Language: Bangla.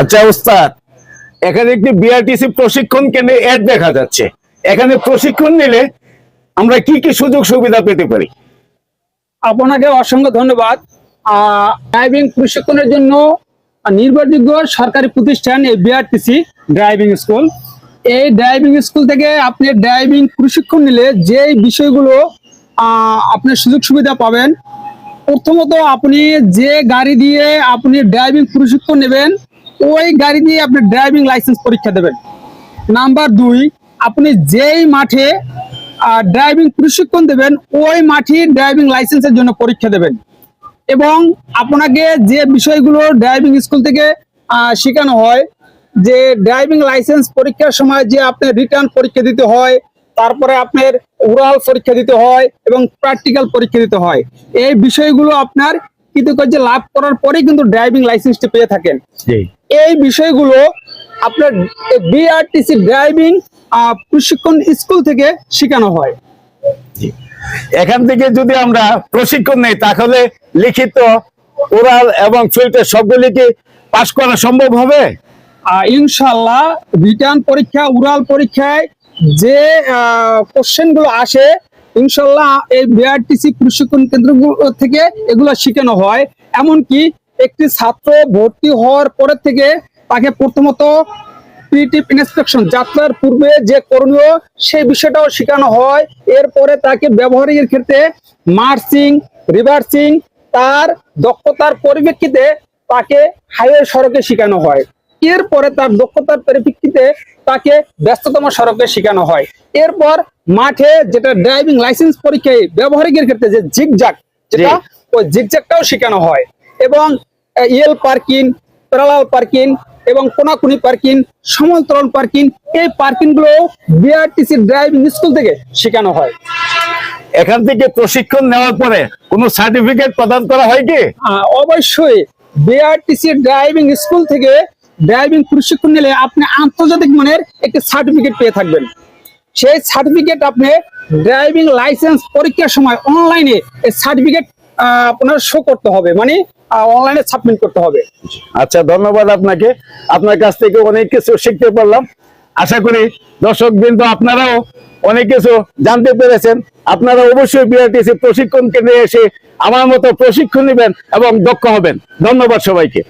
আচ্ছা ওস্তাদ, এখানে একটি বিআরটিসি প্রশিক্ষণ কেন্দ্রে অ্যাড দেখা যাচ্ছে। এখানে প্রশিক্ষণ নিলে আমরা কি কি সুযোগ সুবিধা পেতে পারি? আপনাকে অসংখ্য ধন্যবাদ। ড্রাইভিং প্রশিক্ষণের জন্য নির্ভরযোগ্য সরকারি প্রতিষ্ঠান এই বিআরটিসি ড্রাইভিং স্কুল এই ড্রাইভিং স্কুল থেকে আপনি ড্রাইভিং প্রশিক্ষণ নিলে যে বিষয়গুলো আপনি সুযোগ সুবিধা পাবেন, প্রথমত আপনি যে গাড়ি দিয়ে আপনি ড্রাইভিং প্রশিক্ষণ নেবেন ওই গাড়ি দিয়ে আপনি ড্রাইভিং লাইসেন্স পরীক্ষা দেবেন। নাম্বার দুই, আপনি যেই মাঠে ড্রাইভিং প্রশিক্ষণ দেবেন, ওই মাঠে ড্রাইভিং লাইসেন্সের জন্য পরীক্ষা দেবেন। এবং আপনাকে যে বিষয়গুলো ড্রাইভিং স্কুল থেকে শেখানো হয়, যে ড্রাইভিং লাইসেন্স পরীক্ষার সময় যে আপনার রিটার্ন পরীক্ষা দিতে হয়, তারপরে আপনার ওরাল পরীক্ষা দিতে হয় এবং প্র্যাকটিক্যাল পরীক্ষা দিতে হয়। এই বিষয়গুলো আপনার কৃতকার্য লাভ করার পরে কিন্তু ড্রাইভিং লাইসেন্সটি পেয়ে থাকেন। এই বিষয়গুলো আপনার বিআরটিসি ড্রাইভিং প্রশিক্ষণ স্কুল থেকে শেখানো হয়। এখান থেকে যদি আমরা প্রশিক্ষণ নেই তাহলে লিখিত ওরাল এবং ফিল্টার সবগুলি কি পাশ করা সম্ভব হবে? ইনশাল্লাহ রিটার্ন পরীক্ষা উড়াল পরীক্ষায় যে কোশ্চেনগুলো আসে ইনশাল্লাহ এই বিআরটিসি প্রশিক্ষণ কেন্দ্রগুলো থেকে এগুলো শেখানো হয়। এমনকি একটি ছাত্র ভর্তি হওয়ার পরের থেকে তাকে প্রথমত প্রিটিভ ইন্সপেকশন যাত্রার পূর্বে যে করণীয় সেই বিষয়টাও শেখানো হয়। এরপরে তাকে ব্যবহারিকের ক্ষেত্রে মার্চিং রিভার্সিং তার দক্ষতার পরিপ্রেক্ষিতে তাকে হাইওয়ে সড়কে শেখানো হয়। এরপরে তার দক্ষতার পরিপ্রেক্ষিতে তাকে ব্যস্ততম সড়কে শেখানো হয়। এরপর মাঠে যেটা ড্রাইভিং লাইসেন্স পরীক্ষায় ব্যবহারিকের ক্ষেত্রে যে জিগজাক যেটা ওই জিগজাকটাও শেখানো হয়। এবং ইয়েল পার্কিং প্যারালাল পার্কিং এবং কোনাকুনি পার্কিং সমান্তরাল পার্কিং এই পার্কিংগুলো বিআরটিসি ড্রাইভিং স্কুল থেকে শেখানো হয়। এখান থেকে প্রশিক্ষণ নেওয়ার পরে কোনো সার্টিফিকেট প্রদান করা হয় কি? অবশ্যই বিআরটিসি ড্রাইভিং স্কুল থেকে ড্রাইভিং প্রশিক্ষণ নিলে আপনি আন্তর্জাতিক মানের একটি সার্টিফিকেট পেয়ে থাকবেন। সেই সার্টিফিকেট আপনি ড্রাইভিং লাইসেন্স পরীক্ষার সময় অনলাইনে এই সার্টিফিকেট আপনার শো করতে হবে। মানে অনলাইনে সাবমিট করতে হবে। আচ্ছা ধন্যবাদ আপনাকে। আপনার কাছ থেকে অনেক কিছু শিখতে পারলাম। আশা করি দর্শক বৃন্দ, আপনারাও অনেক কিছু জানতে পেরেছেন। আপনারা অবশ্যই বিআরটিসি প্রশিক্ষণ কেন্দ্রে এসে আমার মতো প্রশিক্ষণ নেবেন এবং দক্ষ হবেন। ধন্যবাদ সবাইকে।